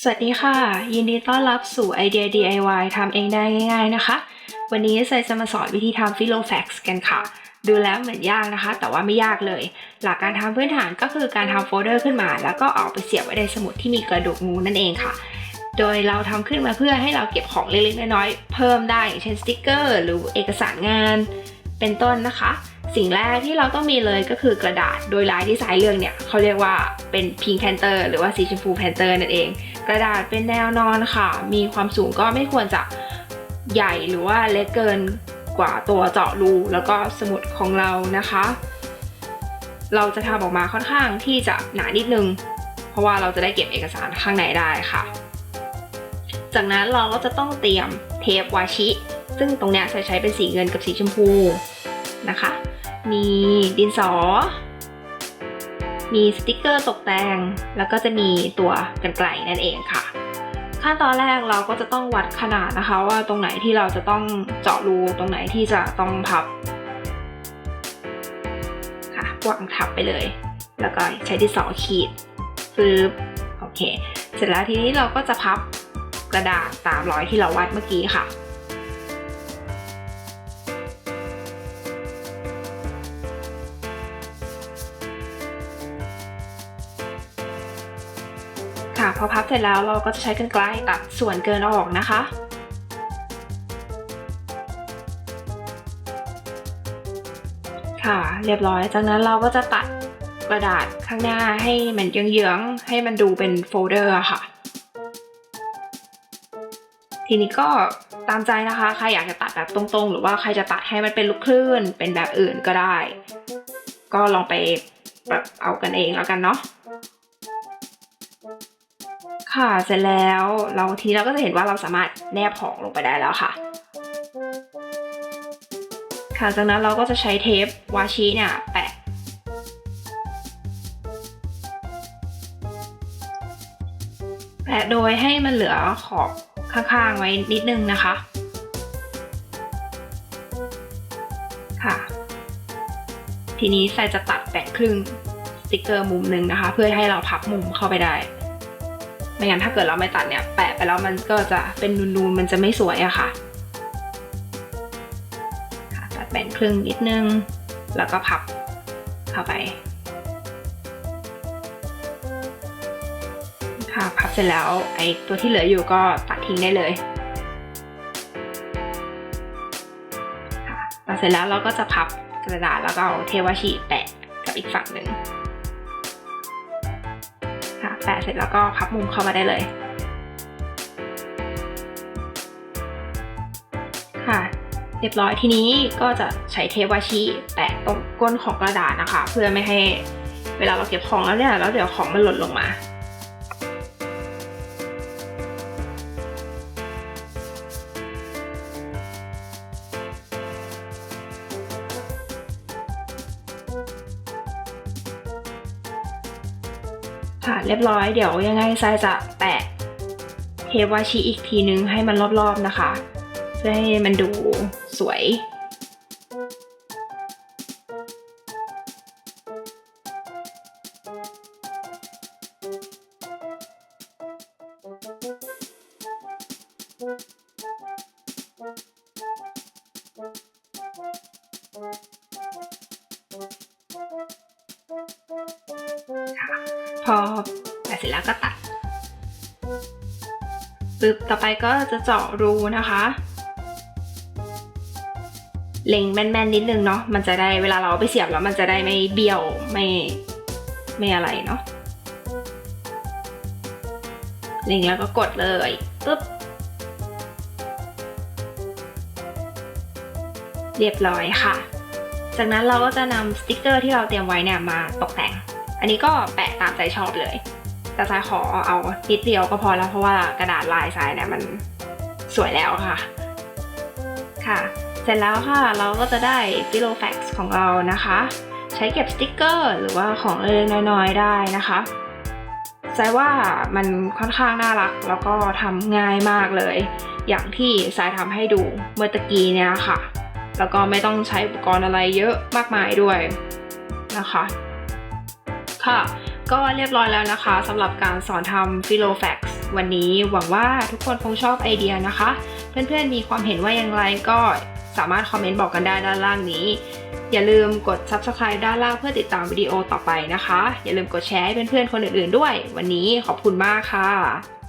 สวัสดีค่ะ ยินดีต้อนรับสู่ไอเดีย DIY ทำเองได้ง่าย ๆนะคะ วันนี้ใส่จะมาสอนวิธีทำ p h i l o f a x กันค่ะ ดูแล้วเหมือนยากนะคะ แต่ว่าไม่ยากเลย หลักการทำพื้นฐานก็คือการทำโฟลเดอร์ขึ้นมา แล้วก็เอาไปเสียบไว้ในสมุดที่มีกระดูกงูนั่นเองค่ะ โดยเราทำขึ้นมาเพื่อให้เราเก็บของเล็กๆน้อยๆเพิ่มได้อย่างเช่นสติกเกอร์ หรือเอกสารงาน เป็นต้นนะคะ สิ่งแรกที่เราต้องมีเลยก็คือกระดาษโดยลายที่สายเลือกเนี่ยเขาเรียกว่าเป็นพิงแพนเตอร์หรือว่าสีชมพูแพนเตอร์นั่นเอง กระดาษเป็นแนวนอนค่ะ มีความสูงก็ไม่ควรจะใหญ่หรือว่าเล็กเกินกว่าตัวเจาะรูแล้วก็สมุดของเรานะคะ เราจะทำออกมาค่อนข้างที่จะหนานิดนึง เพราะว่าเราจะได้เก็บเอกสารข้างในได้ค่ะ จากนั้นเราก็จะต้องเตรียมเทปวาชิ ซึ่งตรงเนี้ยจะใช้เป็นสีเงินกับสีชมพูนะคะ มีดินสอ มีสติกเกอร์ตกแต่ง แล้วก็จะมีตัวกันไกลนั่นเองค่ะขั้นตอนแรกเราก็จะต้องวัดขนาดนะคะ ว่าตรงไหนที่เราจะต้องเจาะรูตรงไหนที่จะต้องพับค่ะวางทับไปเลย แล้วก็ใช้ที่สอขีดปึ๊บโอเค เสร็จแล้วทีนี้เราก็จะพับกระดาษตามรอยที่เราวัดเมื่อกี้ค่ะ ค่ะ พอพับเสร็จแล้วเราก็จะใช้กันไกลตัดส่วนเกินออกนะคะค่ะ เรียบร้อย จากนั้นเราก็จะตัดกระดาษข้างหน้าให้มันเยื้องๆ ให้มันดูเป็นโฟลเดอร์ค่ะ ทีนี้ก็ตามใจนะคะ ใครอยากจะตัดแบบตรงๆ หรือว่าใครจะตัดให้มันเป็นลูกคลื่น เป็นแบบอื่นก็ได้ ก็ลองไปแบบเอากันเองแล้วกันเนาะ ค่ะ เสร็จแล้วเราทีนี้เราก็จะเห็นว่าเราสามารถแนบของลงไปได้แล้วค่ะ ค่ะ จากนั้นเราก็จะใช้เทปวาชิเนี่ยแปะ แปะโดยให้มันเหลือขอบข้างๆไว้นิดนึงนะคะ ค่ะ ทีนี้ใส่จะตัดแบ่งครึ่งสติกเกอร์มุมหนึ่งนะคะ เพื่อให้เราพับมุมเข้าไปได้ ไม่งั้นถ้าเกิดเราไม่ตัดเนี่ยแปะไปแล้วมันก็จะเป็นนูนๆมันจะไม่สวยอะค่ะค่ะตัดแบ่งครึ่งนิดนึง แล้วก็พับเข้าไปค่ะพับเสร็จแล้วไอ้ตัวที่เหลืออยู่ก็ตัดทิ้งได้เลยค่ะตัดเสร็จแล้วเราก็จะพับกระดาษแล้วก็เอาเทวาชิแปะกับอีกฝั่งหนึ่ง ค่ะแปะเสร็จแล้วก็พับมุมเข้ามาได้เลย ค่ะ เรียบร้อยทีนี้ก็จะใช้เทปวาชิแปะตรงก้นของกระดาษนะคะ เพื่อไม่ให้เวลาเราเก็บของแล้วเนี่ยแล้วเดี๋ยวของมันหล่นลงมา ค่ะเรียบร้อยเดี๋ยวยังไงทรายจะแปะเทปวาชิอีกทีนึงให้มันรอบๆนะคะ เพื่อให้มันดูสวย พอแปะเสร็จแล้วก็ตัดปึ๊บต่อไปก็จะเจาะรูนะคะ เล็งแม่นๆนิดนึงเนาะมันจะได้เวลาเราเอาไปเสียบแล้วมันจะได้ไม่เบี้ยวไม่ไม่อะไรเนาะเล็งแล้วก็กดเลยปึ๊บเรียบร้อยค่ะ จากนั้นเราก็จะนำสติกเกอร์ที่เราเตรียมไว้เนี่ยมาตกแต่ง อันนี้ก็แปะตามใจชอบเลยแต่สายขอเอานิดเดียวก็พอแล้วเพราะว่ากระดาษลายสายเนี่ยมันสวยแล้วค่ะ ค่ะ เสร็จแล้วค่ะเราก็จะได้ฟิโลแฟกซ์ของเรานะคะ ใช้เก็บสติกเกอร์หรือว่าของเล็กๆน้อยๆได้นะคะใจว่ามันค่อนข้างน่ารักแล้วก็ทำง่ายมากเลย อย่างที่สายทำให้ดูเมื่อตะกี้เนี่ยค่ะ แล้วก็ไม่ต้องใช้อุปกรณ์อะไรเยอะมากมายด้วยนะคะ ค่ะ ก็เรียบร้อยแล้วนะคะสำหรับการสอนทำฟิโลแฟกซ์วันนี้หวังว่าทุกคนคงชอบไอเดียนะคะ เพื่อนๆมีความเห็นว่าอย่างไรก็สามารถคอมเมนต์บอกกันได้ด้านล่างนี้ อย่าลืมกด subscribe ด้านล่างเพื่อติดตามวิดีโอต่อไปนะคะ อย่าลืมกดแชร์ให้เพื่อนๆคนอื่นๆด้วย วันนี้ขอบคุณมากค่ะ